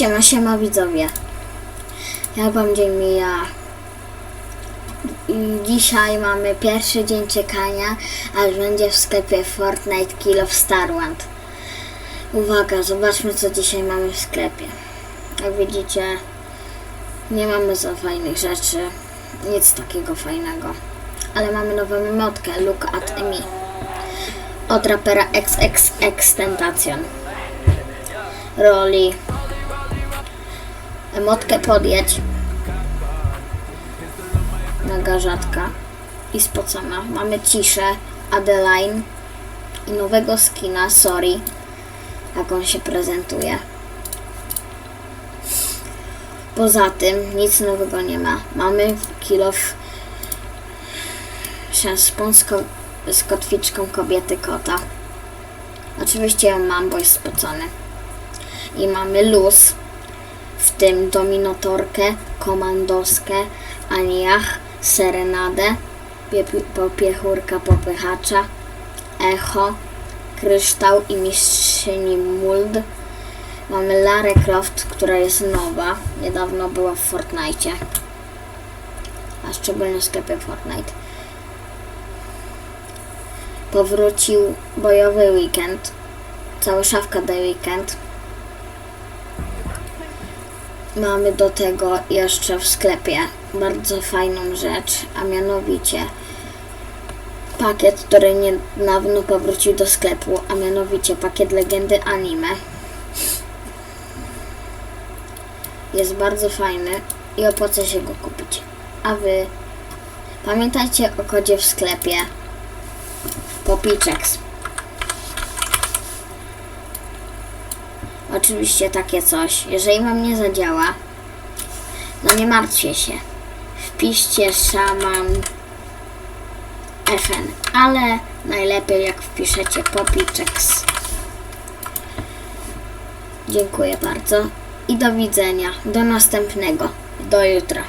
Siema, siema widzowie. Jak wam dzień mija? I dzisiaj mamy pierwszy dzień czekania, aż będzie w sklepie Fortnite Kill of Starland. Uwaga, zobaczmy co dzisiaj mamy w sklepie. Jak widzicie, nie mamy za fajnych rzeczy, nic takiego fajnego. Ale mamy nową emotkę, Look at me. Od rapera XXX Tentacion. Roli. Emotkę podjedź. Mega rzadka i spocona. Mamy ciszę, Adeline i nowego skina, sorry, jak on się prezentuje. Poza tym nic nowego nie ma. Mamy kilof szampon z, ko- z kotwiczką kobiety kota. Oczywiście ją mam, bo jest spocony. I mamy luz, w tym dominatorkę, komandoskę, aniach, serenadę, pie- popiechurka popychacza, echo, kryształ i mistrzyni Muld. Mamy Larę Croft, która jest nowa, niedawno była w Fortnite, a szczególnie w sklepie Fortnite. Powrócił bojowy weekend, cała szafka The Weekend. Mamy do tego jeszcze w sklepie bardzo fajną rzecz, a mianowicie pakiet, który niedawno powrócił do sklepu, a mianowicie pakiet legendy anime. Jest bardzo fajny i opłaca się go kupić. A wy pamiętajcie o kodzie w sklepie Popiczeks. Oczywiście takie coś. Jeżeli wam nie zadziała, no nie martwcie się. Wpiszcie szaman FN, ale najlepiej jak wpiszecie Popiczeks. Dziękuję bardzo i do widzenia. Do następnego. Do jutra.